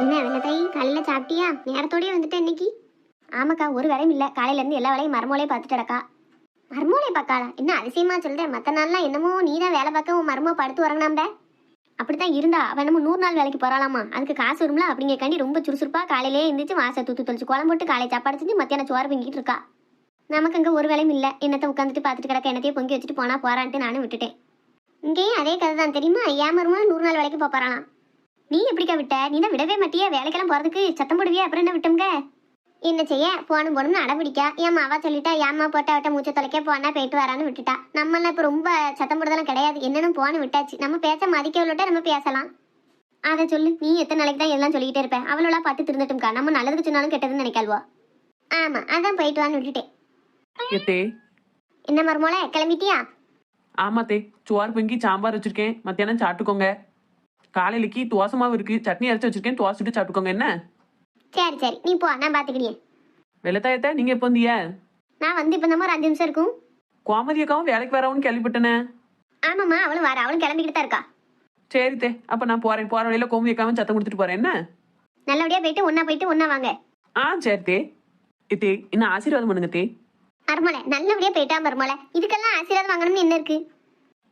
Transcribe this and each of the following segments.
என்ன வெள்ளத்தாய் காலையில் சாப்பிட்டியா? நேரத்தோடய வந்துட்டு இன்னைக்கு. ஆமாக்கா ஒரு வேலையும் இல்லை. காலையிலேருந்து எல்லா வேலையும் மருமோலே பார்த்துட்டடக்கா. மருமோலே பார்க்காளா? என்ன அதிசயமா சொல்கிறேன் மற்ற நாள்லாம் என்னமோ நீ தான் வேலை பார்க்க உன் மருமோ படுத்து வரங்கனாம்ட அப்படித்தான் இருந்தா. அவன் என்னமோ நூறு நாள் வேலைக்கு போகிறாளாமா அதுக்கு காசு வரும்ல? அப்படிங்கக்காண்டி ரொம்ப சுறுசுறுப்பா காலையிலே எழுந்திரிச்சு வாசை தூத்து தொழிச்சு குழம்பு போட்டு காலை சாப்பாடு செஞ்சு மத்தியானம் சோறு பொங்கிட்டு இருக்கா. நமக்கு அங்கே ஒரு வேலையும் இல்லை. என்னத்தை உட்காந்துட்டு பார்த்துட்டு கிடக்க என்னத்தையே பொங்கி வச்சுட்டு போனால் போகிறான்ட்டு நானும் விட்டுட்டேன். இங்கேயும் அதே கதை தான் தெரியுமா? ஏன் மருமோ நூறு நாள் வேலைக்கு போறானா நீ எப்படிக்கா விட்ட? நீ தான் விடவே மாட்டியா. வேலைக்கெல்லாம் போறதுக்கு சத்தம் போடுவியா? அப்புறம் என்ன விட்டோம்க என்ன செய்ய? போகணும் போகணும்னு அடம்பிடிக்கா என் மாவா சொல்லிட்டா ஏம்மா போட்டா விட்ட மூச்சை தொலைக்க போனா போயிட்டு வரான்னு விட்டுட்டா. நம்மளாம் இப்போ ரொம்ப சத்தம் போடுறதெல்லாம் கிடையாது. என்னன்னு போன்னு விட்டாச்சு. நம்ம பேச மதிக்க விட்டா நம்ம பேசலாம். அதை சொல்லு. நீ எத்தனை நாளைக்கு தான் எல்லாம் சொல்லிக்கிட்டே இருப்ப? அவளோட பட்டு திருந்துட்டும்க்கா. நம்ம நல்லதுக்கு சொன்னாலும் கெட்டதுன்னு நினைக்காள்வோ. ஆமா அதான் போயிட்டு வான்னு விட்டுட்டேன். எத்தே. என்ன மருமோளே கிளம்பிட்டியா? ஆமாத்தே. சோறு பொங்கி சாம்பார் வச்சிருக்கேன். மத்தியானம் சாப்பிட்டுக்கோங்க. காலையிலக்கு தோசை மாவு இருக்கு. சட்னி அரைச்சு வச்சிருக்கேன். தோசை சுட்டு சாப்பிட்டுக்கோங்க. என்ன? சரி சரி. நீ போ. நான் பாத்துக்கிட்டேன் வெள்ளத்தாயத்தை நீங்க எப்போ வந்தீங்க? நான் வந்து இப்போ நம்ம ஒரு அஞ்சு நிமிஷம் இருக்கும். கோமதி அக்காவும் வேலைக்கு வரவுன்னு கேள்விப்பட்டனே. ஆமாம்மா அவளும் வர. அவளும் கிளம்பிக்கிட்டு தான் இருக்கா. சரி தே. அப்ப நான் போறேன். போற வழியில கோமதி அக்காவும் சத்தம் கொடுத்துட்டு போறேன். என்ன? நல்லபடியா போயிட்டு ஒன்னா போயிட்டு ஒன்னா வாங்க. ஆ சரி தே. இத்தே என்ன ஆசீர்வாதம் பண்ணுங்க தே. மருமலை நல்லபடியா போயிட்டா மருமலை. இதுக்கெல்லாம் ஆசீர்வாதம் வாங்கணும்னு என்ன இருக்கு?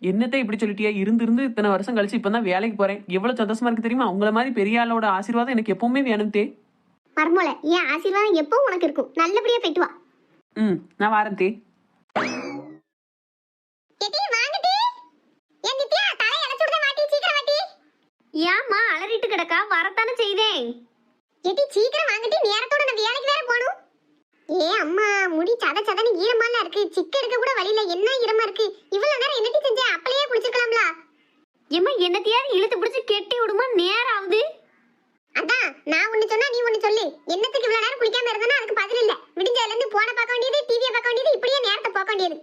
என்னத்தை இப்படி சொல்லிட்டியா? இருந்து இருந்து இத்தனை வருஷம் கழிச்சு இப்பதான் வேலைக்கு போறேன். எவ்வளவு சந்தோஷமா இருக்கு தெரியுமா? உங்கள மாதிரி பெரிய ஆளோட ஆசீர்வாதம் எனக்கு எப்பவுமே வேணும் தே. மருமலை என் ஆசீர்வாதம் எப்பவும் உனக்கு இருக்கும். நல்லபடியா போயிட்டு வா. ம் நான் வாரேன் தே. ஏம்மா அலறிட்டு கிடக்கா? வரத்தானே செய்தேன். எடி சீக்கிரம் வாங்கிட்டு நேரத்தோட நான் வேலைக்கு வேற போகணும். ஏ அம்மா முடி சத சதன்னு ஈரமால இருக்கு. சிக்க எடுக்க கூட வழியில என்ன ஈரமா இருக்கு? இவ்வளவு நேரம் குளிச்சிருக்கலாம்ல ஏம்மா என்னத்தையாவது இழுத்து பிடிச்சு கெட்டி விடுமா? நேரம் ஆகுது. அதான் நான் ஒண்ணு சொன்னா நீ ஒண்ணு சொல்லு. என்னத்துக்கு இவ்வளவு நேரம் குளிக்காம இருந்தனா அதுக்கு பதில் இல்ல. விடிஞ்சதுல இருந்து போன பார்க்க வேண்டியது டிவியை பார்க்க வேண்டியது இப்படியே நேரத்தை பார்க்க வேண்டியது.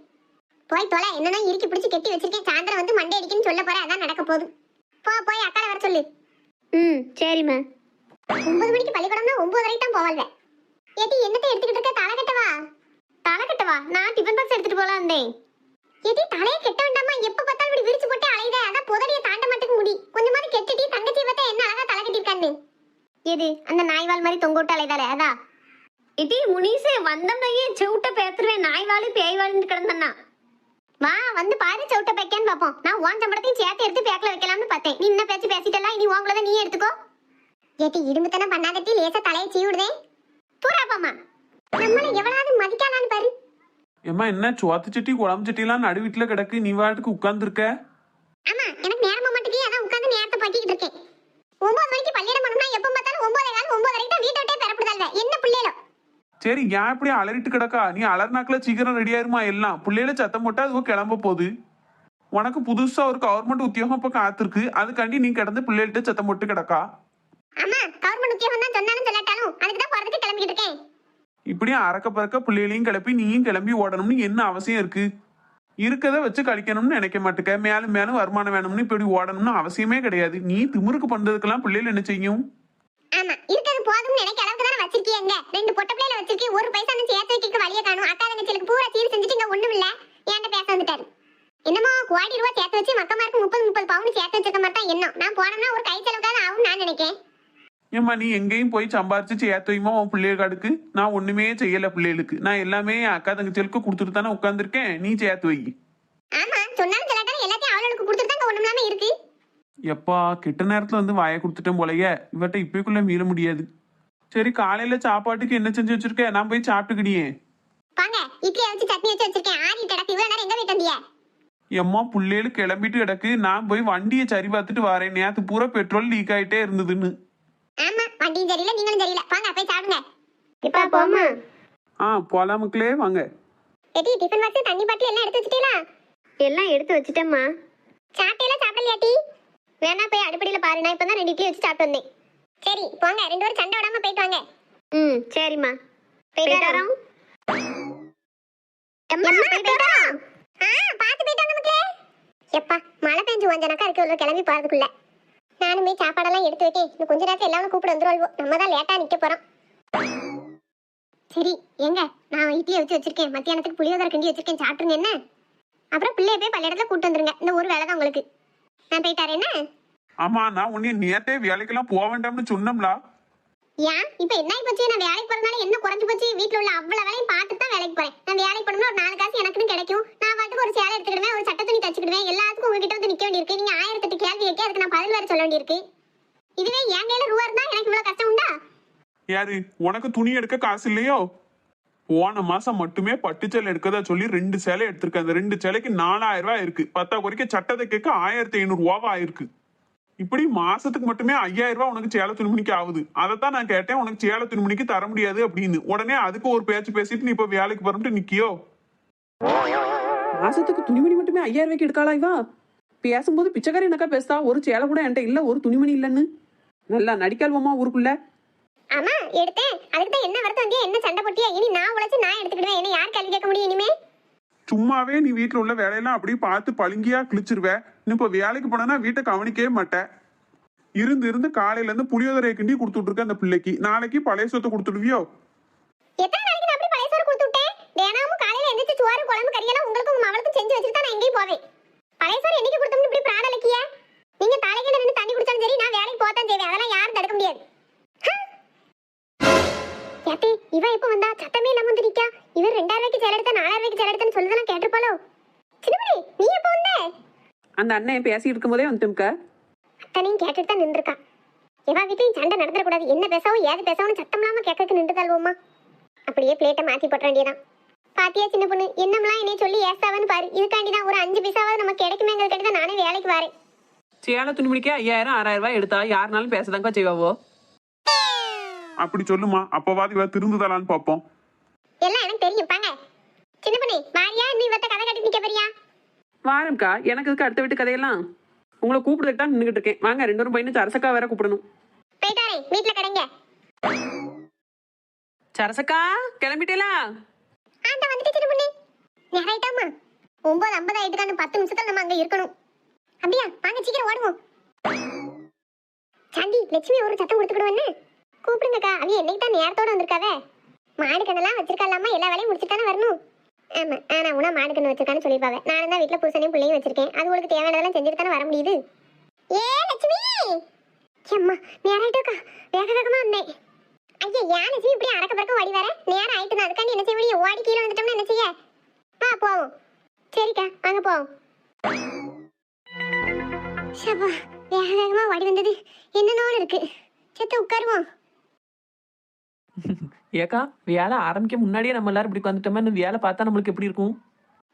போய் தொலை என்னன்னா இறுக்கி பிடிச்சு கெட்டி வச்சிருக்கேன். சாயந்தரம் வந்து மண்டை அடிக்குன்னு சொல்ல போறேன் அதான் நடக்க போகுது. போ போய் அக்கால வர சொல்லு. ம் சரிம்மா. ஒன்பது மணிக்கு பள்ளிக்கூடம்னா ஒன்பது வரைக்கும் தான் போவாள்வே. ஏடி என்னத்தை எடுத்துக்கிட்டு இருக்க? தலை கட்டவா? தலை கட்டவா? நான் டிஃபன் பாக்ஸ் எடுத்துட்டு போலாம் இருந்தேன். ஏடி தலையை கெட்ட வேண்டாமா? எப்ப பார்த்தாலும் இப்படி விரிச்சு போட்டு அலையுதே? அதான் புதடிய தாண்ட மாட்டுக்கு முடி. கொஞ்சமாவது கெட்டுட்டி தங்கச்சி பார்த்தா என்ன அழகா தலை கட்டிருக்கான்னு எது அந்த நாய்வால் மாதிரி தொங்க விட்டு அலைதாலே அதா? இடி முனிசே வந்தம்னையே செவுட்ட பேத்துருவேன்? நாய்வாலு பேய்வாலுன்னு கிடந்தண்ணா வா வந்து பாரு சவுட்ட பேக்கேன்னு பாப்போம் நான் உன் சம்பளத்தையும் சேர்த்து எடுத்து பேக்ல வைக்கலாம்னு பார்த்தேன். நீ என்ன பேச்சு பேசிட்டலாம் இனி உங்களத நீ எடுத்துக்கோ. ஏட்டி இடும்புத்தனம் பண்ணாதட்டி லேசா தலையை சீவிடுதே. தூராப்பாமா நம்மள எவ்வளவு மதிக்காதான்னு பாரு. ஏம்மா என்ன சோத்து சட்டி குழம்பு சட்டிலாம் நடு வீட்டுல கிடக்கு நீ வாட்டுக்கு உட்கார்ந்துருக்க? ஆமா எனக்கு நேரமா மாட்டேங்குது. அதான் உட்கார்ந்து நேரத்தை பட்டிக்கிட்டு இருக்கேன். ஒன்பது மணிக்கு பள்ளியிடம் பண்ணணும்னா எப்ப பார்த்தாலும் ஒன்பதே கால் ஒன்பது வரைக்கும் தான் வீட்டை விட்டே பெறப்படுதல்ல என்ன பிள்ளைகளோ சரி ஏன் இப்படி அலறிட்டு கிடக்கா? நீ அலர்னாக்குல சீக்கிரம் ரெடி ஆயிருமா எல்லாம்? பிள்ளையில சத்தம் போட்டா அதுவும் கிளம்ப போகுது. உனக்கு புதுசா ஒரு கவர்மெண்ட் உத்தியோகம் இப்ப காத்திருக்கு. அதுக்காண்டி நீ கிடந்து பிள்ளைகள்ட்ட சத்தம் போட்டு கிடக்கா? ஆமா கவர்மெண்ட் உத்தியோகம் தான் சொன்னாலும் சொல்லாட்டாலும் அதுக்கு தான் போறதுக்கு கிளம்பிட்டு இருக்கேன். இப்படியே அறக்க பறக்க பிள்ளைகளையும் கிளப்பி நீயும் கிளம்பி ஓடணும்னு என்ன அவசியம் இருக்கு? இருக்கதை வச்சு கழிக்கணும்னு நினைக்க மாட்டுக்க. மேலும் மேலும் வருமானம் வேணும்னு இப்படி ஓடணும்னு அவசியமே கிடையாது. நீ திமிருக்கு பண்றதுக்கெல்லாம் பிள்ளைகள் என்ன செய்யும்? ஆமா இருக்கிறது போதும்னு நினைக்க அளவுக்கு தானே வச்சிருக்கீங்க. ரெண்டு பொட்ட பிள்ளைல வச்சிருக்கேன். ஒரு பைசா நான் சேர்த்து வைக்க வழிய காணும். அக்கா தங்கச்சிகளுக்கு பூரா சீர் செஞ்சுட்டு ஒண்ணும் இல்ல. என்கிட்ட பேச வந்துட்டாரு. என்னமோ கோடி ரூபாய் சேர்த்து வச்சு மக்கமாருக்கு முப்பது முப்பது பவுன் சேர்த்து வச்சிருக்க மாதிரி தான் எண்ணம். நான் போனோம்னா ஒரு கை செலவுக்காக ஆகும் நான் நினைக்கிறேன் ஏம்மா நீ எங்கேயும் போய் சம்பாரிச்சு சேர்த்து வைமா உன் பிள்ளைகளுக்கு? நான் ஒண்ணுமே செய்யல பிள்ளைகளுக்கு. நான் எல்லாமே அக்கா தங்கச்சிகளுக்கு கொடுத்துட்டு தானே உட்காந்துருக்கேன் நீ சேர்த்து வை. ஆமா சொன்னாலும் சொல்லாட்டாலும் எல்லாத்தையும் அவளுக்கு கொடுத்துட்டு தான் ஒண்ணும் இல்லாம இருக்கு. எப்பா கெட்ட நேரத்துல வந்து வாயை கொடுத்துட்டேன் போலயே. இவட்ட இப்பக்குள்ள மீற முடியாது. சரி காலையில சாப்பாட்டுக்கு என்ன செஞ்சு வச்சிருக்க? நான் போய் சாப்பிட்டுக்கிடியே. வாங்க இட்லியை வச்சு சட்னி வச்சு வச்சிருக்கேன். ஆறி கிடக்கு. இவ்வளவு நேரம் எங்க போயிட்டு வந்திய? எம்மா புள்ளைகளு கிளம்பிட்டு கிடக்கு. நான் போய் வண்டியை சரி பார்த்துட்டு வரேன். நேத்து பூரா பெட்ரோல் லீக் ஆயிட்டே இருந்ததுன்னு. ஆமா வண்டியும் சரியில்லை நீங்களும் சரியில்லை. வாங்க போய் சாப்பிடுங்க. இப்ப போமா ஆ போலாம் மக்களே வாங்க. எடி டிஃபன் பாக்ஸ் தண்ணி பாட்டில் எல்லாம் எடுத்து வச்சிட்டீங்களா? எல்லாம் எடுத்து வச்சுட்டேம்மா. சாப்பிட்டேல சாப்பிடலையாட்டி வேணா போய் அடுப்படியில பாரு நான் இப்பதான் ரெண்டு இட்லி வச்சு சாப்பிட்டு வந்தேன். சரி போங்க ரெண்டு பேரும் சண்டை விடாம போயிட்டு வாங்க. ம் சரிம்மா. போயிட்டு வரோம் வரோம். எம்மா, போயிட்டு வரோம். ஆ, பார்த்து போயிட்டு வாங்க மக்களே. எப்பா மழை பெஞ்சு வந்தனாக்கா அதுக்கு ஒரு கிளம்பி போறதுக்குள்ள. நானுமே சாப்பாடெல்லாம் எடுத்து வைக்கேன். இன்னும் கொஞ்ச நேரத்துல எல்லாரும் கூப்பிட வந்துருவாள்வோ. நம்ம தான் லேட்டா நிக்க போறோம். சரி எங்க நான் இட்லியை வச்சு வச்சிருக்கேன். மத்தியானத்துக்கு புளியோதரை கிண்டி வச்சிருக்கேன். சாப்பிட்டுருங்க என்ன? அப்புறம் பிள்ளைய போய் பள்ளியிடத்துல கூட்டு வந்துருங்க. இந்த ஒரு வேலை தான் உங்களுக்கு. நான் போயிட்டாரு என்ன? ஆமா நான் உன்னை நேத்தே வேலைக்கெல்லாம் போக வேண்டாம்னு சொன்னோம்ல ஏன்? இப்ப என்ன போச்சு? நான் வேலைக்கு போறதுனால என்ன குறைஞ்சு போச்சு? வீட்ல உள்ள அவ்வளவு வேலையும் பார்த்துட்டு தான் வேலைக்கு போறேன். நான் வேலைக்கு போனோம்னா ஒரு நாலு காசு எனக்குன்னு கிடைக்கும். நான் பாட்டுக்கு ஒரு சேலை எடுத்துக்கிடுவேன் ஒரு சட்டை துணி தச்சுக்கிடுவேன். எல்லாத்துக்கும் உங்ககிட்ட வந்து நிக்க வேண்டியிருக்கு. நீங்க ஆயிரத்தெட்டு கேட்க அதுக்கு நான் பதில் வேற சொல்ல வேண்டியிருக்கு? இதுவே என் கையில ரூபா இருந்தா எனக்கு இவ்வளவு கஷ்டம் உண்டா? யாரு? உனக்கு துணி எடுக்க காசு இல்லையோ? போன மாசம் மட்டுமே பட்டு சேலை எடுக்கதா சொல்லி ரெண்டு சேலை எடுத்திருக்கேன். அந்த ரெண்டு சேலைக்கு நாலாயிரம் ரூபாய் இருக்கு. பத்தா குறைக்க சட்டத்தை கேட்க ஆயிரத்தி ஐநூறு ரூபாவா ஆயிருக்கு இப்படி மாசத்துக்கு மட்டுமே ஐயாயிரம் ரூபாய் உனக்கு சேலை துணிமணிக்கு ஆகுது. அதைத்தான் நான் கேட்டேன். உனக்கு சேலை துணிமணிக்கு தர முடியாது அப்படின்னு. உடனே அதுக்கு ஒரு பேச்சு பேசிட்டு நீ இப்ப வேலைக்கு போறோம்ட்டு நிக்கியோ? மாசத்துக்கு துணிமணி மட்டுமே ஐயாயிரம் ரூபாய்க்கு எடுக்காளா இவா பேசும்போது பிச்சைக்காரி என்னக்கா பேசுதா ஒரு சேலை கூட என்கிட்ட இல்ல ஒரு துணிமணி இல்லைன்னு. நல்லா நடிக்கால்வமா ஊருக்குள்ள? ஆமா எடுத்தேன். அதுக்கு தான் என்ன வரத்து வந்தியா என்ன சண்டை போட்டியா இனி நான் உழைச்சு நான் எடுத்துக்கிடுவேன். என்ன யார் கேள்வி கேட்க முடியும் இனிமே? சும்மாவே நீ வீட்டுல உள்ள வேலையெல்லாம் அப்படியே பார்த்து பழுங்கியா கிழிச்சிருவ. நீ இப்ப வேலைக்கு போனா வீட்டை கவனிக்கவே மாட்ட. இருந்து இருந்து காலையில இருந்து புளியோதரையை கிண்டி கொடுத்துட்டு இருக்க அந்த பிள்ளைக்கு. நாளைக்கு பழைய சொத்தை கொடுத்துடுவியோ? எத்தனை நாளைக்கு நான் அப்படி பழைய சோறு கொடுத்து விட்டேன் தினமும் காலையில எந்திரிச்சு சோறு குழம்பு கறியெல்லாம் உங்களுக்கும் உங்க மவளுக்கும் செஞ்சு வச்சுட்டு தான் நான் எங்கேயும் போவேன். பழைய சோறு என்னைக்கு கொடுத்தோம்னு இப்படி பிராண லக்கிய நீங்க தலைக்கில நின்று தண்ணி குடிச்சாலும் சரி நான் வேலைக்கு போத்தான் செய்வேன். அதெல்லாம் யாரும் தடுக்க முடியாது. ஏத்தி இவ எப்ப வந்தா? சத்தமே இல்லாம வந்து நிக்கா. இவன் ரெண்டாயிரம் ரூபாய்க்கு சேலை எடுத்தா நாலாயிரம் ரூபாய்க்கு சேலை எடுத்தான்னு சொல்லுதான் கேட்டிருப்பாளோ? சின்னமணி நீ எப்ப வந்த? அந்த அண்ணன் பேசிட்டு இருக்கும்போதே வந்துட்டும்க்கா அத்தனையும் கேட்டுட்டு தான் நின்றுருக்கா. எவா வீட்டையும் சண்டை நடந்துடக்கூடாது. என்ன பேசாவும் ஏது பேசாவும் சத்தம் இல்லாம கேட்கறதுக்கு நின்றுதாள்வோம்மா அப்படியே பிளேட்டை மாத்தி போட்ட வேண்டியதான் பாத்தியா சின்ன பொண்ணு? என்னம்லாம் என்னைய சொல்லி ஏசாவன்னு பாரு. இதுக்காண்டி தான் ஒரு அஞ்சு பைசாவது நம்ம கிடைக்குமேங்கிறதுக்காண்டி தான் நானே வேலைக்கு வரேன். சேலை துணிமணிக்கே ஐயாயிரம் ஆறாயிரம் ரூபாய் எடுத்தா யாருனாலும் பேசதாங்கா செய்வாவோ? அப்படி சொல்லுமா. அப்பவாது இவ திருந்துதலான்னு பாப்போம். எல்லாம் எனக்கு தெரியும். பாங்க. சின்ன பொண்ணு மாரியா நீ இவத்த கதை கட்டி நிக்க போறியா? வாரம்க்கா எனக்கு இதுக்கு அடுத்த வீட்டு கதையெல்லாம்? உங்களை கூப்பிடுறதுக்கு தான் நின்றுட்டு இருக்கேன். வாங்க ரெண்டு பேரும் பையனும் சரசக்கா வேற கூப்பிடணும். போயிட்டாரே வீட்டுல கடைங்க. சரசக்கா கிளம்பிட்டேலா ஆண்ட வந்துட்டு சின்ன பொண்ணு நேரம் ஆயிட்டாமா ஒன்பது ஐம்பது ஆயிட்டுக்கான பத்து நிமிஷத்துல நம்ம அங்க இருக்கணும். அப்படியா? வாங்க சீக்கிரம் ஓடுவோம். சாந்தி லட்சுமி ஒரு சத்தம் கொடுத்துக்கிடுவேன்னு கூப்பிடுங்கக்கா அவ என்னைக்கு தான் நேரத்தோட வந்திருக்காவே? மாடு கண்ணெல்லாம் வச்சிருக்கலாமா? எல்லா வேலையும் முடிச்சுட்டு தானே வரணும்? ஆமா ஆனா உனா மாடு கண்ணு வச்சிருக்கான்னு சொல்லிப்பாங்க நானும் தான் வீட்டுல புருஷனையும் பிள்ளையும் வச்சிருக்கேன். அது உங்களுக்கு தேவையானதெல்லாம் செஞ்சுட்டு தானே வர முடியுது? ஏ லட்சுமி! அம்மா நேரம் ஆயிட்டோக்கா வேக வேகமா வந்தேன். ஐயா ஏன் லட்சுமி இப்படி அறக்க பறக்க ஓடி வர? நேரம் ஆயிட்டு அதுக்காண்டி என்ன செய்ய முடியும்? ஓடி கீழே வந்துட்டோம்னா என்ன செய்ய? வா போவோம். சரிக்கா வாங்க போவோம். ஷபா வேக வேகமா ஓடி வந்தது என்னன்னு இருக்கு. செத்த உட்காருவோம். ஏக்கா வேலை ஆரம்பிக்க முன்னாடியே நம்ம எல்லாரும் இப்படி வந்துட்டோமே இந்த வேலை பார்த்தா நம்மளுக்கு எப்படி இருக்கும்?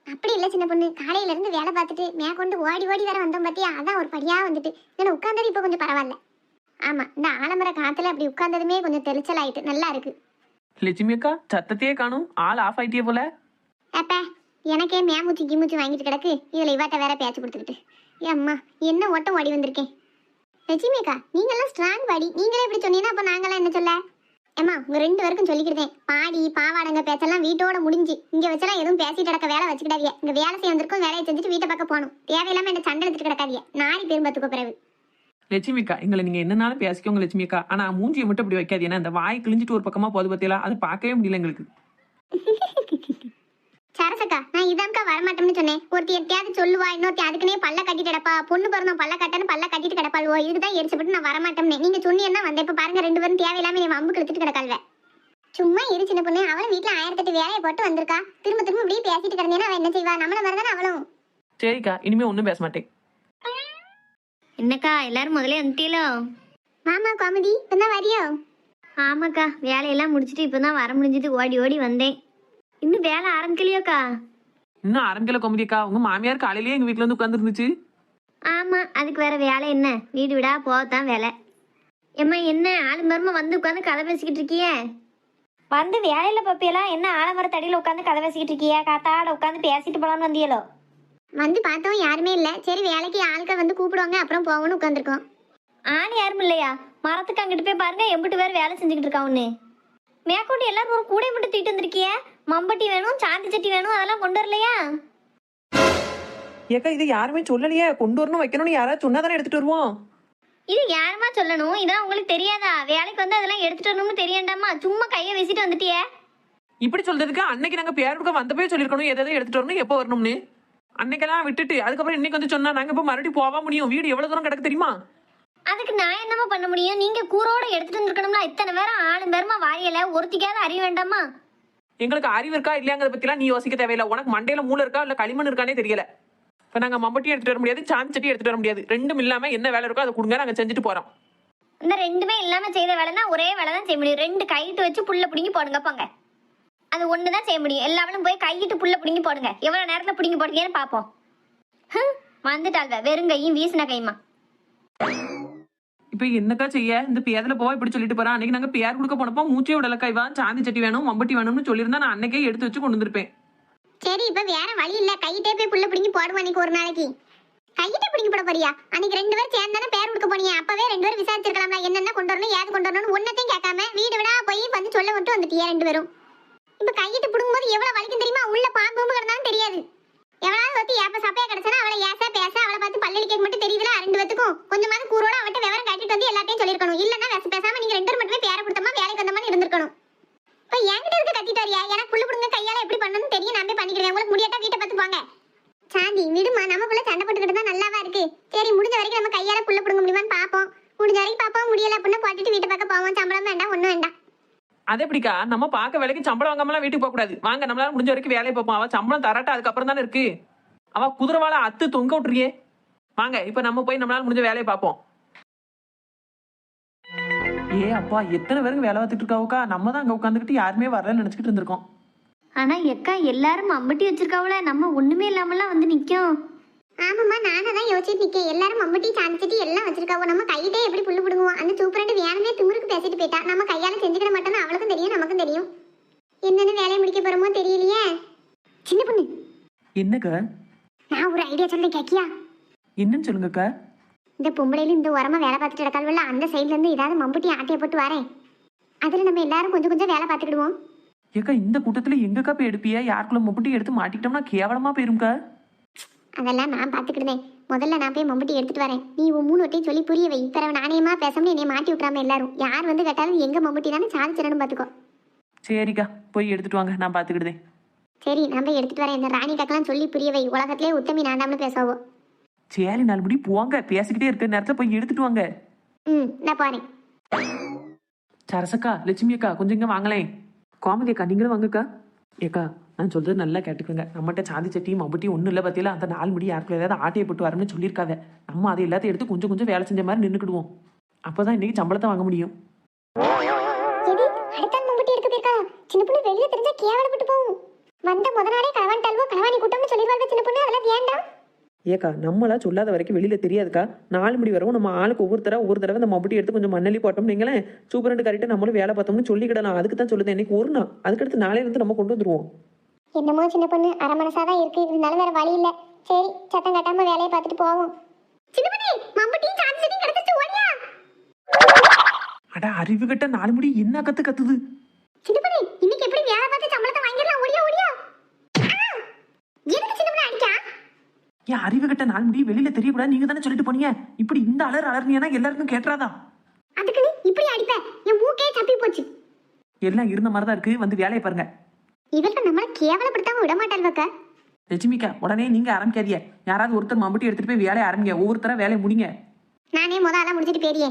அப்படி இல்ல சின்ன பொண்ணு. காலையில இருந்து வேலை பார்த்துட்டு மேற்கொண்டு ஓடி ஓடி வர வந்தோம் பாத்தியா? அதான் ஒரு படியா வந்துட்டு. நான் உட்கார்ந்தது இப்போ கொஞ்சம் பரவாயில்ல. ஆமா இந்த ஆலமர காத்துல அப்படி உட்கார்ந்ததுமே கொஞ்சம் தெளிச்சல் ஆயிட்டு நல்லா இருக்கு. லட்சுமி அக்கா சத்தத்தையே காணும். ஆள் ஆஃப் ஆயிட்டியே போல. அப்ப எனக்கே மேமூச்சி கிமூச்சி வாங்கிட்டு கிடக்கு. இதுல இவாட்ட வேற பேச்சு கொடுத்துக்கிட்டு. ஏ அம்மா என்ன ஓட்டம் ஓடி வந்திருக்கேன் லட்சுமிக்கா நீங்கெல்லாம் ஸ்ட்ராங் பாடி நீங்களே இப்படி சொன்னீங்கன்னா அப்ப நாங்கெல்லாம் என்ன சொல்ல? ஏம்மா உங்க ரெண்டு பேருக்கும் சொல்லிக்கிட்டேன் பாடி பாவாடங்க பேச்செல்லாம் வீட்டோட முடிஞ்சு. இங்க வச்செல்லாம் எதுவும் பேசிட்டு கிடக்க வேலை வச்சுக்கிடாதீங்க. இங்க வேலை செய்ய வந்திருக்கும் வேலையை செஞ்சுட்டு வீட்டை பக்கம் போகணும். தேவையில்லாம என்ன சண்டை எடுத்துட்டு கிடக்காதீங்க. நாரி பெரும்பத்துக்கு பிறகு. லட்சுமி அக்கா எங்களை நீங்க என்னனாலும் பேசிக்கோங்க லட்சுமி அக்கா. ஆனா மூஞ்சியை மட்டும் இப்படி வைக்காது ஏன்னா இந்த வாய் கிழிஞ்சிட்டு ஒரு பக்கமா போது பத்தியெல்லாம் அதை பார்க்கவே முடியல எங்களுக்கு. சரசக்கா நான் இதாம்க்கா வரமாட்டோம்னு சொன்னேன். ஒருத்தி எத்தையாவது சொல்லுவா இன்னொருத்தி அதுக்குனே பல்ல கட்டிட்டு கிடப்பா. பொண்ணு பிறந்தோம் பல்ல கட்டன்னு பல்ல கட்டிட்டு கிடப்பாள்வோ இதுதான் எரிச்சப்பட்டு நான் வரமாட்டோம்னே. நீங்க சொன்னீங்கன்னா வந்தேன். இப்ப பாருங்க ரெண்டு பேரும் தேவையில்லாம நீ வம்பு கிழத்துட்டு கிடக்காள்வ. சும்மா இரு சின்ன பொண்ணு. அவளும் வீட்டுல ஆயிரத்தெட்டு வேலையை போட்டு வந்திருக்கா. திரும்ப திரும்ப இப்படியே பேசிட்டு கிடந்தேன்னா அவ என்ன செய்வா? நம்மள மாதிரி தானே அவளும். சரிக்கா இனிமே ஒன்றும் பேச மாட்டேன். என்னக்கா எல்லாரும் முதல்ல வந்துட்டீங்களோ? மாமா காமெடி இப்பதான் வரியோ? ஆமாக்கா வேலையெல்லாம் முடிச்சிட்டு இப்பதான் வர முடிஞ்சது ஓடி ஓடி வந்தேன். இன்னும் வேலை ஆரம்பிக்கலையோக்கா? இன்னும் ஆரம்பிக்கல கோமதி அக்கா உங்க மாமியார் காலையிலேயே எங்க வீட்டுல வந்து உட்காந்துருந்துச்சு ஆமா அதுக்கு வேற வேலை என்ன? வீடு விடா போகத்தான் வேலை. ஏம்மா என்ன ஆளு மரும வந்து உட்காந்து கதை பேசிக்கிட்டு இருக்கியே? வந்து வேலையில பப்பியெல்லாம் என்ன ஆலமர தடியில உட்காந்து கதை பேசிக்கிட்டு இருக்கியே? காத்தாட உட்காந்து பேசிட்டு போலான்னு வந்தியலோ? வந்து பார்த்தோம் யாருமே இல்ல. சரி வேலைக்கு ஆட்கள் வந்து கூப்பிடுவாங்க அப்புறம் போவோம்னு உட்காந்துருக்கோம் ஆள் யாரும் இல்லையா? மரத்துக்கு அங்கிட்டு போய் பாருங்க எம்பிட்டு பேர் வேலை செஞ்சுக்கிட்டு இருக்கா ஒன்று மேற்கொண்டு எல்லாரும் ஒரு கூடை மட்டும் தூக்கிட்டு வந்திருக்கிய? மம்பட்டி வேணும் சாந்தி சட்டி வேணும் அதெல்லாம் கொண்டு வரலையா? ஏக்கா இதை யாருமே சொல்லலையே. கொண்டு வரணும் வைக்கணும்னு யாராவது சொன்னா தானே எடுத்துட்டு வருவோம்? இது யாருமா சொல்லணும்? இதெல்லாம் உங்களுக்கு தெரியாதா? வேலைக்கு வந்து அதெல்லாம் எடுத்துட்டு வரணும்னு தெரியண்டாமா? சும்மா கையை வீசிட்டு வந்துட்டியே. இப்படி சொல்றதுக்கு அன்னைக்கு நாங்க பேர் கொடுக்க வந்தப்பே சொல்லிருக்கணும் எதாவது எடுத்துட்டு வரணும் எப்போ வரணும்னு. அன்னைக்கெல்லாம் விட்டுட்டு அதுக்கப்புறம் இன்னைக்கு வந்து சொன்னா நாங்க இப்ப மறுபடியும் போவா முடியும்? வீடு எவ்வளவு தூரம் கிடக்கு தெரியுமா? அதுக்கு நான் என்னமா பண்ண முடியும்? நீங்க கூரோட எடுத்துட்டு வந்திருக்கணும்ல? இத்தனை பேரும் ஆளும் பேருமா வாரியல? ஒருத்திக்காவது அறிய வேண்டாமா? எங்களுக்கு அறிவு இருக்கா இல்லையாங்கிறத பற்றிலாம் நீ யோசிக்க தேவையில்ல. உனக்கு மண்டையில மூளை இருக்கா இல்ல களிமண் இருக்கானே தெரியல. இப்ப நாங்க மம்பட்டியும் எடுத்துட்டு வர முடியாது சாந்தி சட்டி எடுத்துட்டு வர முடியாது. ரெண்டும் இல்லாம என்ன வேலை இருக்கோ அதை கொடுங்க நாங்க செஞ்சுட்டு போறோம். இந்த ரெண்டுமே இல்லாம செய்த வேலைன்னா ஒரே வேலை தான் செய்ய முடியும். ரெண்டு கைட்டு வச்சு புல்ல பிடிங்கி போடுங்க போங்க. அது ஒன்று தான் செய்ய முடியும். எல்லாவளும் போய் கையிட்டு புல்ல பிடிங்கி போடுங்க. எவ்வளோ நேரத்தில் பிடிங்கி போடுங்கன்னு பார்ப்போம் ஹம், வெறும் கையும் வீசின கையுமா. இப்ப என்னக்கா செய்ய? இந்த பேதல போவா இப்படி சொல்லிட்டு போறான் அன்னைக்கு நாங்க பேர் கொடுக்க போனப்போ மூச்சே விடலக்கா இவா சாந்தி சட்டி வேணும் மம்பட்டி வேணும்னு சொல்லியிருந்தா நான் அன்னைக்கே எடுத்து வச்சு கொண்டு வந்திருப்பேன். சரி இப்ப வேற வழி இல்ல. கையிட்டே போய் புள்ள பிடிங்கி போடுவோம் அன்னைக்கு ஒரு நாளைக்கு. கையிட்ட பிடிங்கி போட போறியா? அன்னைக்கு ரெண்டு பேரும் சேர்ந்து தானே பேர் கொடுக்க போனீங்க அப்பவே ரெண்டு பேரும் விசாரிச்சிருக்கலாம்ல என்னென்ன கொண்டு வரணும் ஏது கொண்டு வரணும்னு ஒன்னத்தையும் கேட்காம வீடு விடா போய் வந்து சொல்ல விட்டு வந்துட்டியா ரெண்டு பேரும். இப்ப கையிட்டு பிடுங்கும்போது எவ்வளவு வலிக்கும் தெரியுமா? உள்ள பாம்பு கிடந்தாலும் தெரியாது. எவ்வளவு ஒத்தி ஏப்ப சப்பையா கிடைச்சனா அவளை ஏச பேச அவளை பார்த்து பல்லளிக்க மட்டும் தெரியுதுல ரெண்டு பேத்துக்கும் கொஞ்சமாவது கூரோட அவட்ட விவரம் சொல்லிருக்கணும் இல்லன்னா பேசாம நீங்க ரெண்டு மட்டுமே பேர கொடுத்தமா வேலைக்கு வந்தமா இருந்திருக்கணும். இப்ப என்கிட்ட இருக்க கத்திட்டு தரியா எனக்கு புள்ளு புடுங்க கையால எப்படி பண்ணணும்னு தெரியும். நான் போய் பண்ணிக்கிறேன். உங்களுக்கு முடியாட்டா வீட்டை பார்த்து போங்க. சாந்தி விடுமா? நமக்குள்ள சண்டை போட்டுக்கிட்டு தான் நல்லாவா இருக்கு? சரி முடிஞ்ச வரைக்கும் நம்ம கையால புள்ள புடுங்க முடியுமான்னு பாப்போம் முடிஞ்ச வரைக்கும் பாப்போம் முடியல அப்படின்னா போட்டுட்டு வீட்டை பார்க்க போவோம். சம்பளம் வேண்டாம் ஒண்ணும் வேண்டாம். அது எப்படிக்கா? நம்ம பார்க்க வேலைக்கு சம்பளம் வாங்காமலாம் வீட்டுக்கு போக கூடாது. வாங்க நம்மளால முடிஞ்ச வரைக்கும் வேலையை பார்ப்போம். அவ சம்பளம் தரட்டா அதுக்கப்புறம் தானே இருக்கு. அவ குதிரவால அத்து தொங்க விட்டுறியே. வாங்க இப்ப நம்ம போய் நம்மளால முடிஞ்ச வேலையை பார்ப்போம். ஏ அப்பா எத்தனை பேருக்கு வேலை பார்த்துட்டு இருக்காவுக்கா? நம்ம தான் அங்க உட்காந்துக்கிட்டு யாருமே வரலன்னு நினைச்சுக்கிட்டு இருந்திருக்கோம். ஆனா எக்கா எல்லாரும் அம்பட்டி வச்சிருக்காவல. நம்ம ஒண்ணுமே இல்லாமலாம் வந்து நிக்கும். ஆமாம்மா நானும் தான் யோசிச்சுட்டு நிக்கேன். எல்லாரும் மம்பட்டி சாந்திச்சிட்டு எல்லாம் வச்சிருக்காவோ? நம்ம கையிட்டே எப்படி புல்லு புடுங்குவோம்? அந்த சூப்பரண்டு வேணுமே திமுருக்கு பேசிட்டு போயிட்டா. நம்ம கையால செஞ்சுக்கிட மாட்டோம்னு அவளுக்கும் தெரியும் நமக்கும் தெரியும். என்னென்ன வேலையை முடிக்க போறோமோ தெரியலையே. சின்ன பொண்ணு. என்னக்கா? நான் ஒரு ஐடியா சொல்றேன் கேக்கியா? என்னன்னு சொல்லுங்கக்கா? இந்த பொம்பளையில இந்த உரமா வேலை பார்த்துட்டு இருக்காள்வல்ல அந்த சைடுல இருந்து ஏதாவது மம்பட்டி ஆட்டையை போட்டு வரேன். அதுல நம்ம எல்லாரும் கொஞ்சம் கொஞ்சம் வேலை பார்த்துக்கிடுவோம். ஏக்கா இந்த கூட்டத்துல எங்கக்கா போய் எடுப்பியா? யாருக்குள்ள முப்பட்டி எடுத்து மாட்டிக்கிட்டோம்னா கேவலமா போயிரும்க்கா. அதெல்லாம் நான் பார்த்துக்கிடுதேன். முதல்ல நான் போய் மம்பட்டி எடுத்துட்டு வரேன். நீ உன் மூணு வட்டையும் சொல்லி புரிய வை. பிறகு நாணயமா பேசாம என்னை மாட்டி விட்டுறாம எல்லாரும். யார் வந்து கேட்டாலும் எங்க மம்பட்டி தானே சாதிச்சிடணும் பார்த்துக்கோ. சரிக்கா போய் எடுத்துட்டு வாங்க. நான் பாத்துக்கிடுதேன் சரி நான் போய் எடுத்துட்டு வரேன். இந்த ராணி டக்கெல்லாம் சொல்லி புரிய வை. உலகத்திலே உத்தமி நான்டாம்னு பேசாவோ சரி நாலு முடி போங்க. பேசிக்கிட்டே இருக்க நேரத்துல போய் எடுத்துட்டு வாங்க. ம் நான் போறேன். சரசக்கா லட்சுமி அக்கா கொஞ்சம் இங்க வாங்களேன் கோமதி அக்கா நீங்களும் வாங்கக்கா. ஏக்கா நான் சொல்றது நல்லா கேட்டுக்கோங்க. நம்மகிட்ட சாந்தி சட்டியும் மம்பட்டியும் ஒன்றும் இல்லை பத்தியில அந்த நாலு முடி யாருக்குள்ள ஏதாவது ஆட்டையை போட்டு வரணும்னு சொல்லியிருக்காங்க நம்ம அதை எல்லாத்தையும் எடுத்து கொஞ்சம் கொஞ்சம் வேலை செஞ்ச மாதிரி நின்றுக்கிடுவோம் அப்பதான் இன்னைக்கு சம்பளத்தை வாங்க முடியும். சின்ன பொண்ணு வெளியே தெரிஞ்சா கேவலப்பட்டு போகும். வந்த முத நாளே களவான் தல்வோ களவாணி கூட்டம்னு சொல்லிடுவாங்க சின்ன பொண்ணு. அதெல்லாம் வேண்டாம். ஏக்கா நம்மளா சொல்லாத வரைக்கும் வெளியில தெரியாதுக்கா. நாலு மணி வரவும் நம்ம ஆளுக்கு ஒவ்வொரு தடவை ஒவ்வொரு தடவை இந்த மம்பட்டி எடுத்து கொஞ்சம் மண்ணலி போட்டோம் நீங்களேன் சூப்பரண்டு கரெக்டாக நம்மளும் வேலை பார்த்தோம்னு சொல்லிக்கிடலாம். அதுக்கு தான் சொல்லுது. இன்னைக்கு ஒரு நாள். அதுக்கடுத்து நாளையில இருந்து நம்ம கொண்டு வந்துருவோம். என்னமோ சின்ன பொண்ணு அரை மனசாதான் இருக்கு. இருந்தாலும் வேற வழி இல்ல. சரி சத்தம் கட்டாம வேலையை பார்த்துட்டு போவோம். அட அறிவு கட்ட நாலு முடி என்ன கத்து கத்துது சின்ன பொண்ணு இன்னைக்கு எப்படி வேலை பார்த்து சம்பளத்தை வாங்கிடலாம் ஓடியா ஓடியா ஆ! எதுக்கு சின்ன பொண்ணு அடிக்கா ஏன் அறிவு கட்ட நாலு முடி வெளியில தெரியக்கூடாது நீங்க தானே சொல்லிட்டு போனீங்க? இப்படி இந்த அலர் அலர்னியானா எல்லாருக்கும் கேட்டுறாதா அதுக்கு நீ இப்படி அடிப்ப? என் மூக்கே தப்பி போச்சு. எல்லாம் இருந்த மாதிரி தான் இருக்கு. வந்து வேலையை பாருங்க. இவர்கள் நம்மள கேவலப்படுத்தாம விட மாட்டாள் பக்க லட்சுமிக்கா உடனே நீங்க ஆரம்பிக்காதீங்க. யாராவது ஒருத்தர் மம்பட்டி எடுத்துட்டு போய் வேலையை ஆரம்பிங்க. ஒவ்வொருத்தர வேலையை முடிங்க. நானே முத ஆளா முடிச்சிட்டு பேரியே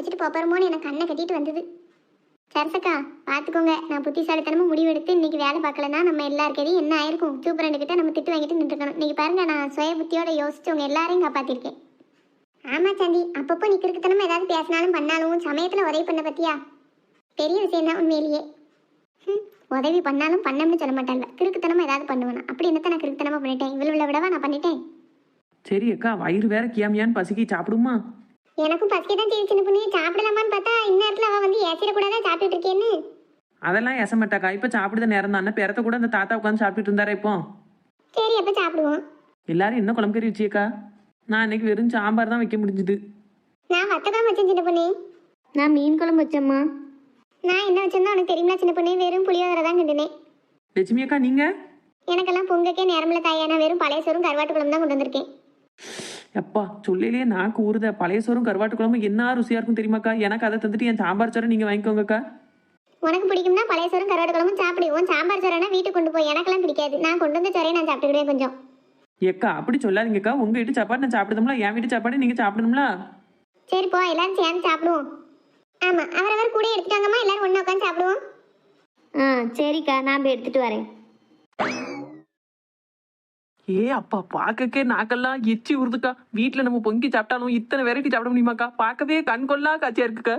முடிச்சுட்டு போறோமோன்னு எனக்கு கண்ணை கட்டிட்டு வந்தது. சரசக்கா பார்த்துக்கோங்க நான் புத்திசாலித்தனமும் முடிவெடுத்து இன்னைக்கு வேலை பார்க்கலன்னா நம்ம எல்லாருக்கையும் என்ன ஆயிருக்கும்? சூப்பரண்டுக்கிட்ட நம்ம திட்டு வாங்கிட்டு நின்றுக்கணும். இன்றைக்கி பாருங்கள் நான் சுய புத்தியோட யோசிச்சு உங்கள் எல்லாரையும் காப்பாற்றிருக்கேன் ஆமாம் சாந்தி. அப்பப்போ நீ ஏதாவது பேசினாலும் பண்ணாலும் சமயத்தில் உதவி பண்ண பற்றியா பெரிய விஷயம் தான் உண்மையிலேயே உதவி பண்ணாலும் பண்ணணும்னு சொல்ல மாட்டாங்க கிறுக்குத்தனமா ஏதாவது பண்ணுவேன். அப்படி என்னத்த நான் கிறுக்குத்தனமா பண்ணிட்டேன்? இவ்வளவு விடவா நான் பண்ணிட்டேன்? சரி அக்கா வயிறு வேற கியாமியான்னு பசிக்கி. சாப்பிடுமா? எனக்கும் பசிக்க தான் சரி சின்ன பொண்ணு. சாப்பிடலாமான்னு பார்த்தா இந்நேரத்துல அவ வந்து ஏசிடக்கூடாதா சாப்பிட்டுட்டு இருக்கேன்னு. அதெல்லாம் எசமாட்டாக்கா இப்ப சாப்பிடுத நேரம் தானே. பிறத்த கூட அந்த தாத்தா உட்காந்து சாப்பிட்டுட்டு இருந்தாரா இப்போ. சரி அப்ப சாப்பிடுவோம்? எல்லாரும் என்ன குழம்பு கறி வச்சியக்கா. நான் இன்னைக்கு வெறும் சாம்பார் தான் வைக்க முடிஞ்சுது. நான் வத்தக்காம வச்சேன் சின்ன பொண்ணு. நான் மீன் குழம்பு வச்சேம்மா. நான் என்ன வச்சிருந்தா உனக்கு தெரியுமா சின்ன பொண்ணு வெறும் புளியோதரை தான் கிண்டினேன் லட்சுமி அக்கா நீங்க? எனக்கெல்லாம் பொங்கக்கே நேரமில்ல தாயா. நான் வெறும் பழைய சோறும் கருவாட்டு குழம்பு தான் கொண்டு வந்திருக்கேன். அப்பா சொல்லிலே நாக்கு ஊறுத பழைய சோறும் கருவாட்டு குழம்பு என்ன ருசியா இருக்கும் தெரியுமாக்கா? எனக்கு அதை தந்துட்டு என் சாம்பார் சோறை நீங்க வாங்கிக்கோங்கக்கா. உனக்கு பிடிக்கும்னா பழைய சோறும் கருவாட்டு குழம்பும் சாப்பிடு. உன் சாம்பார் சோறுனா வீட்டுக்கு கொண்டு போய் எனக்கெல்லாம் பிடிக்காது. நான் கொண்டு வந்த சோறையை நான் சாப்பிட்டுக்கிடுவேன் கொஞ்சம். ஏக்கா அப்படி சொல்லாதீங்கக்கா. உங்க வீட்டு சாப்பாடு நான் சாப்பிடணும்ல என் வீட்டு சாப்பாடு நீங்க சாப்பிடணும்ல? சரி போ. எல்லாரும் சேர்ந்து சாப்பிடுவோம். ஆமா அவரவர் கூட எடுத்துட்டாங்கம்மா எல்லாரும் ஒண்ணா உட்காந்து சாப்பிடுவோம். ஆ சரிக்கா. நான் போய் எடுத்துட்டு வரேன். ஏ அப்பா பார்க்கக்கே நாக்கெல்லாம் எச்சி உருதுக்கா. வீட்டில் நம்ம பொங்கி சாப்பிட்டாலும் இத்தனை வெரைட்டி சாப்பிட முடியுமாக்கா? பார்க்கவே கண் கொள்ளா காட்சியா இருக்குக்கா.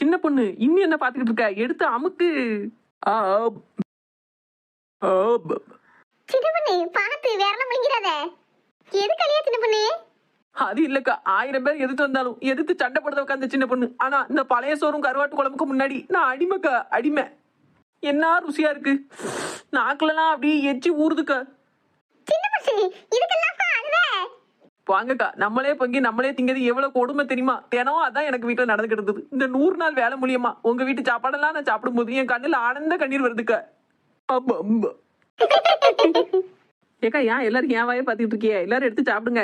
சின்ன பொண்ணு இன்னும் என்ன பார்த்துக்கிட்டு இருக்க? எடுத்து அமுக்கு. சின்ன பொண்ணு பார்த்து வேறலாம் முடிங்கிறாத எது கலியா சின்ன பொண்ணு? அது இல்லக்கா ஆயிரம் பேர் எதிர்த்து வந்தாலும் எதிர்த்து சண்டை போடுறத உட்காந்த சின்ன பொண்ணு. ஆனா இந்த பழைய சோறும் கருவாட்டு குழம்புக்கு முன்னாடி நான் அடிமைக்கா அடிமை. என்ன ருசியா இருக்கு? நாக்குலலாம் அப்படியே எச்சி ஊறுதுக்கா. இதுக்கெல்லாம் அழுவ வாங்கக்கா நம்மளே பொங்கி நம்மளே திங்கிறது எவ்வளவு கொடுமை தெரியுமா? தினம் அதான் எனக்கு வீட்டுல நடந்துகிட்டு இருந்தது. இந்த நூறு நாள் வேலை மூலியமா உங்க வீட்டு சாப்பாடெல்லாம் நான் சாப்பிடும்போது என் கண்ணுல ஆனந்த கண்ணீர் வருதுக்கா. ஏக்கா ஏன் எல்லாரும் ஏன் வாயை பார்த்துட்டு இருக்கிய? எல்லாரும் எடுத்து சாப்பிடுங்க.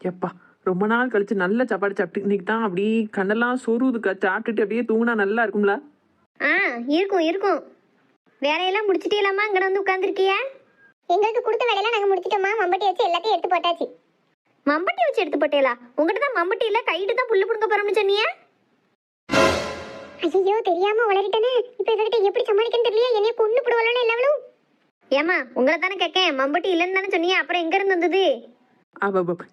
எப்பா ரொம்ப நாள் கழிச்சு நல்ல சாப்பாடு சாப்பிட்டு இன்னைக்கு தான் அப்படியே கண்ணெல்லாம் சொருவுதுக்கா. சாப்பிட்டுட்டு அப்படியே தூங்கினா நல்லா இருக்கும்ல? இருக்கும் இருக்கும். வேலையெல்லாம் முடிச்சிட்டீங்களாம்மா இங்கே வந்து உட்காந்துருக்கிய எங்களுக்கு கொடுத்த வேலையெல்லாம் நாங்க முடிச்சிட்டோமா? மம்பட்டி வச்சு எல்லாத்தையும் எடுத்து போட்டாச்சு. மம்பட்டி வச்சு எடுத்து போட்டேலா உங்ககிட்ட தான் மம்பட்டி இல்லை கைட்டு தான் புல்லு பிடுங்க போறோம்னு சொன்னியே? ஐயோ தெரியாம வளரிட்டனே. இப்ப இவகிட்ட எப்படி சமாளிக்கன்னு தெரியல என்னைய கொண்டு போடுவாளோ எல்லாவளும். ஏம்மா உங்களை தானே கேட்கேன் மம்பட்டி இல்லைன்னு தானே சொன்னீங்க அப்புறம் எங்க இருந்து வந்தது?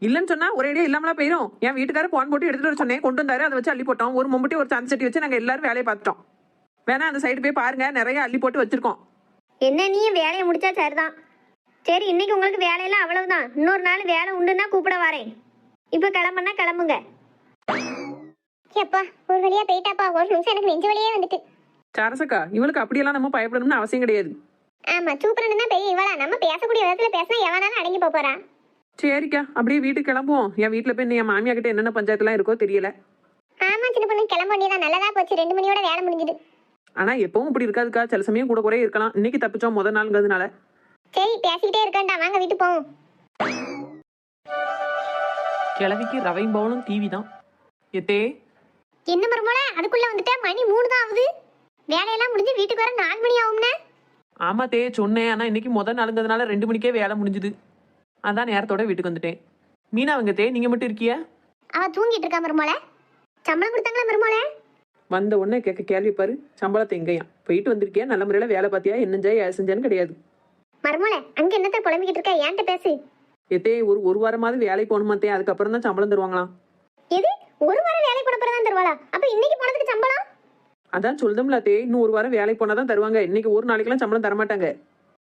இல்லைன்னு சொன்னா ஒரேடியா இல்லாமலாம் போயிடும் என் வீட்டுக்காரர் போன் போட்டு எடுத்துட்டு வர சொன்னேன். கொண்டு வந்தாரு. அதை வச்சு அள்ளி போட்டோம். ஒரு மம்பட்டி ஒரு சாந்து சட்டி வச்சு நாங்க எல்லாரும் வேலையை பார்த்துட்டோம். வேணா அந்த சைடு போய் பாருங்க. நிறைய அள்ளி போட்டு வச்சிருக்கோம். என்ன நீ வேலையை முடிச்சா சரிதான். சரி இன்னைக்கு உங்களுக்கு வேலையெல்லாம் அவ்வளவுதான். இன்னொரு நாள் வேலை உண்டுன்னா கூப்பிட வரேன். இப்போ கிளம்புனா கிளம்புங்க. எப்பா ஒரு வழியா போயிட்டாப்பா. ஒரு நிமிஷம் எனக்கு நெஞ்சு வழியே வந்துட்டு. சரசக்கா இவளுக்கு அப்படியெல்லாம் நம்ம பயப்படணும்னு அவசியம் கிடையாது. ஆமா சூப்பரன் தான் பெரிய இவளா. நம்ம பேசக்கூடிய விதத்துல பேசினா எவனாலும் அடங்கி போறா. சரிக்கா அப்படியே வீட்டுக்கு கிளம்புவோம். என் வீட்டுல போய் என் மாமியா கிட்ட என்னென்ன பஞ்சாயத்துலாம் இருக்கோ தெரியல. ஆமா சின்ன பொண்ணு கிளம்ப வேண்டியதான் நல்லதா போச்சு. ரெண்டு மணியோட வேலை முடிஞ்சுது. ஆனா எப்பவும் இப்படி இருக்காதுக்கா. சில சமயம் கூட குறைய இருக்கலாம். இன்னைக்கு தப்பிச்சோம் முத நாளுங்கிறதுனால. சரி பேசிக்கிட்டே இருக்கேன்டா. வாங்க வீட்டுக்கு போவோம். கிழவிக்கு ரவையும் பவுலும் டிவி தான். எத்தே? என்ன மருமோல அதுக்குள்ள வந்துட்டா மணி மூணு தான் ஆகுது. வேலையெல்லாம் முடிஞ்சு வீட்டுக்கு வர நாலு மணி ஆகும்னா. ஆமா தே சொன்னேன். ஆனா இன்னைக்கு முத நாளுங்கிறதுனால ரெண்டு மணிக்கே வேலை முடிஞ்சுது. அதான் நேரத்தோட வீட்டுக்கு வந்துட்டேன். மீனா அவங்க தே நீங்க மட்டும் இருக்கியா? அவ தூங்கிட்டு இருக்கா மருமோல சம்பளம் கொடுத்தாங்களா மருமோல வந்த உடனே கேட்க கேள்வி பாரு சம்பளத்தை எங்கேயா போயிட்டு வந்திருக்கியா? நல்ல முறையில வேலை பார்த்தியா? என்ன செஞ்சா ஏது செஞ்சான்னு கிடையாது. மருமோல அங்க என்னத்த புலம்பிக்கிட்டு இருக்க? ஏன்ட்ட பேசு. எத்தே ஒரு ஒரு வாரமாவது வேலைக்கு போகணுமாத்தே அதுக்கப்புறம் தான் சம்பளம் தருவாங்களாம். எது? ஒரு வாரம் வேலை போன பிறகு தான் தருவாளா? அப்ப இன்னைக்கு போனதுக்கு சம்பளம்? அதான் சொல்லுதம்ல தே இன்னும் ஒரு வாரம் வேலைக்கு போனா தான் தருவாங்க. இன்னைக்கு ஒரு நாளைக்கெல்லாம் சம்பளம் தரமாட்டாங்க.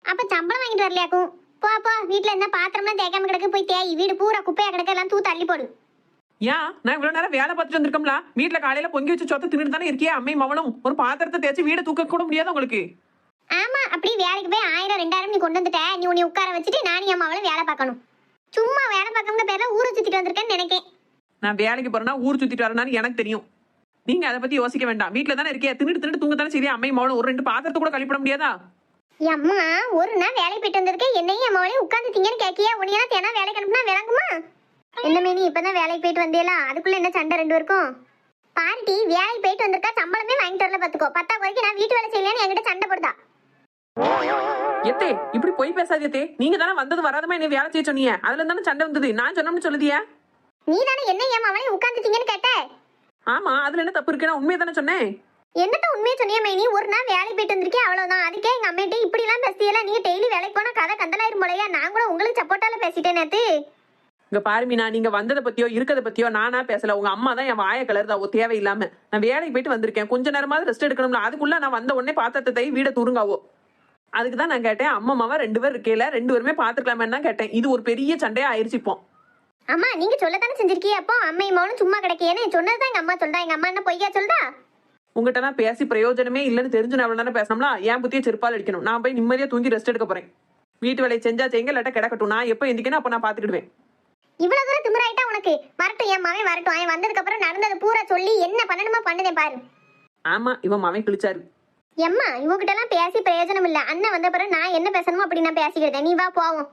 அப்ப சம்பளம் வாங்கிட்டு வரலையாக்கும்? போ போ. வீட்டுல என்ன பாத்திரம்லாம் தேய்க்காம கிடக்கு. போய் தேய். வீடு பூரா குப்பையா கிடக்க. எல்லாம் தூத்து அள்ளி போடு. ஏன் நான் இவ்வளவு நேரம் வேலை பார்த்துட்டு வந்திருக்கோம்ல. வீட்டுல காலையில பொங்கி வச்சு சொத்த தின்னுட்டு தானே இருக்கியா அம்மை மவளும் ஒரு பாத்திரத்தை தேய்ச்சி வீடை தூக்க கூட முடியாது உங்களுக்கு? ஆமா அப்படி வேலைக்கு போய் ஆயிரம் ரெண்டாயிரம் நீ கொண்டு வந்துட்ட. நீ உன்னை உட்கார வச்சுட்டு நானும் என் அவளும் வேலை பார்க்கணும். சும்மா வேலை பார்க்கணுங்க பேர்ல ஊரை சுத்திட்டு வந்திருக்கேன்னு நினைக்கேன். நான் வேலைக்கு போறேன்னா ஊர் சுத்திட்டு வரேன்னு எனக்கு தெரியும். நீங்க அதை பத்தி யோசிக்க வேண்டாம். வீட்டுல தானே இருக்கியா தின்னுட்டு தின்னுட்டு தூங்க தானே செய்ய அம்மை மவளும் ஒரு ரெண்டு பாத்திரத்தை கூட கழிப்பிட முடியாதா? அம்மா ஒரு நாள் வேலைக்கு போயிட்டு வந்திருக்கேன். என்னையும் என் மவளையும் உட்காந்து திங்கன்னு கேட்கியா உன்னையெல்லாம் தேனா வேலைக்கு அனுப்புனா விளங்குமா? என்ன மேனி இப்பதான் வேலைக்கு போயிட்டு வந்தியலா? அதுக்குள்ள என்ன சண்டை ரெண்டு பேருக்கும்? பார்ட்டி வேலைக்கு போயிட்டு வந்திருக்கா சம்பளமே வாங்கிட்டு வரல பாத்துக்கோ. பத்தா குறைக்கு நான் வீட்டு வேலை செய்யலன்னு என்கிட்ட சண்டை போடுதா? எத்தே இப்படி போய் பேசாதே நீங்க தானே வந்தது வராதமா என்ன வேலை செய்ய சொன்னீங்க? அதுல தானே சண்டை வந்தது. நான் சொன்னோம்னு சொல்லுதியா. நீ தானே என்ன என் மவளையும் உட்காந்து திங்கன்னு கேட்ட? ஆமா அதுல என்ன தப்பு இருக்கு? நான் உண்மையை தானே சொன்னேன். என்னத்த உண்மையை சொன்னியே மைனி? ஒரு நாள் வேலைக்கு போயிட்டு வந்திருக்கேன் அவ்வளவுதான். அதுக்கே எங்க அம்மிட்ட இப்படி எல்லாம் பேசியல நீங்க டெய்லி வேலைக்கு போனா கதை கந்தலாயிரும் போலயா. நான் கூட உங்களுக்கு சப்போர்ட்டால பேசிட்டேன் நேத்து இங்க பாரு மீனா நீங்க வந்ததை பத்தியோ இருக்கதை பத்தியோ நானா பேசல. உங்க அம்மா தான் என் வாயை கலருதா ஓ தேவையில்லாம. நான் வேலைக்கு போயிட்டு வந்திருக்கேன். கொஞ்ச நேரமாவது ரெஸ்ட் எடுக்கணும்ல. அதுக்குள்ள நான் வந்த உடனே பாத்திரத்தை வீட துருங்காவோ. அதுக்கு தான் நான் கேட்டேன். அம்மா அம்மாவா ரெண்டு பேர் இருக்கேல ரெண்டு பேருமே பாத்துக்கலாமேன்னு தான் கேட்டேன். இது ஒரு பெரிய சண்டையா ஆயிருச்சு இப்போ. அம்மா நீங்க சொல்லத்தானே செஞ்சிருக்கீங்க? அப்போ அம்மை மௌனும் சும்மா கிடைக்கேன்னு சொன்னதுதான் எங்க அம்மா சொல்றா. எங்க அம்மா என்ன பொய்யா சொல்றா? உங்ககிட்ட நான் பேசி பிரயோஜனமே இல்லைன்னு தெரிஞ்சு நான் அவ்வளவு நேரம் பேசணும்ல? என் புத்திய செருப்பால் அடிக்கணும். நான் போய் நிம்மதியா தூங்கி ரெஸ்ட் எடுக்க போறேன். வீட்டு வேலையை செஞ்சா செய்யுங்க இல்லாட்ட கிடக்கட்டும். நான் எப்போ எந்திக்கணும் அப்ப நான் பாத்துக்கிடுவேன். இவ்வளவு தூரம் திமிராயிட்டா உனக்கு? வரட்டும் என் மகன் வரட்டும். அவன் வந்ததுக்கு அப்புறம் நடந்தது பூரா சொல்லி என்ன பண்ணணுமோ பண்ணுதேன் பாரு. ஆமா இவன் மவன் கிழிச்சாரு. எம்மா இவகிட்ட எல்லாம் பேசி பிரயோஜனம் இல்ல. அண்ணன் வந்த பிறகு நான் என்ன பேசணுமோ அப்படி நான் பேசிக்கிட்டேன் நீ வா போவோம்.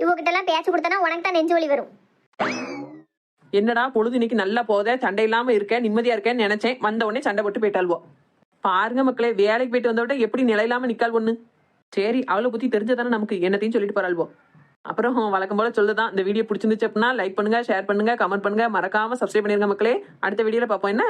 இவகிட்ட எல்லாம் பேச்சு கொடுத்தனா உனக்கு தான் நெஞ்சு வலி வரும். என்னடா பொழுது இன்னைக்கு நல்லா போதே சண்டை இல்லாம இருக்க நிம்மதியா இருக்கேன்னு நினைச்சேன். வந்த உடனே சண்டை போட்டு போயிட்டாள்வோ பாருங்க மக்களே வேலைக்கு போயிட்டு வந்த விட எப்படி நிலை இல்லாம நிக்கால் ஒண்ணு சரி அவளை பத்தி தெரிஞ்சதானே நமக்கு என்னத்தையும் சொல்லிட்டு போறாள்வோ அப்புறம் வழக்கம் போல சொல்லுதான். இந்த வீடியோ பிடிச்சிருந்துச்சு அப்படின்னா லைக் பண்ணுங்க ஷேர் பண்ணுங்க கமெண்ட் பண்ணுங்க. மறக்காம சப்ஸ்கிரைப் பண்ணிருங்க மக்களே. அடுத்த வீடியோல பார்ப்போம் என்ன?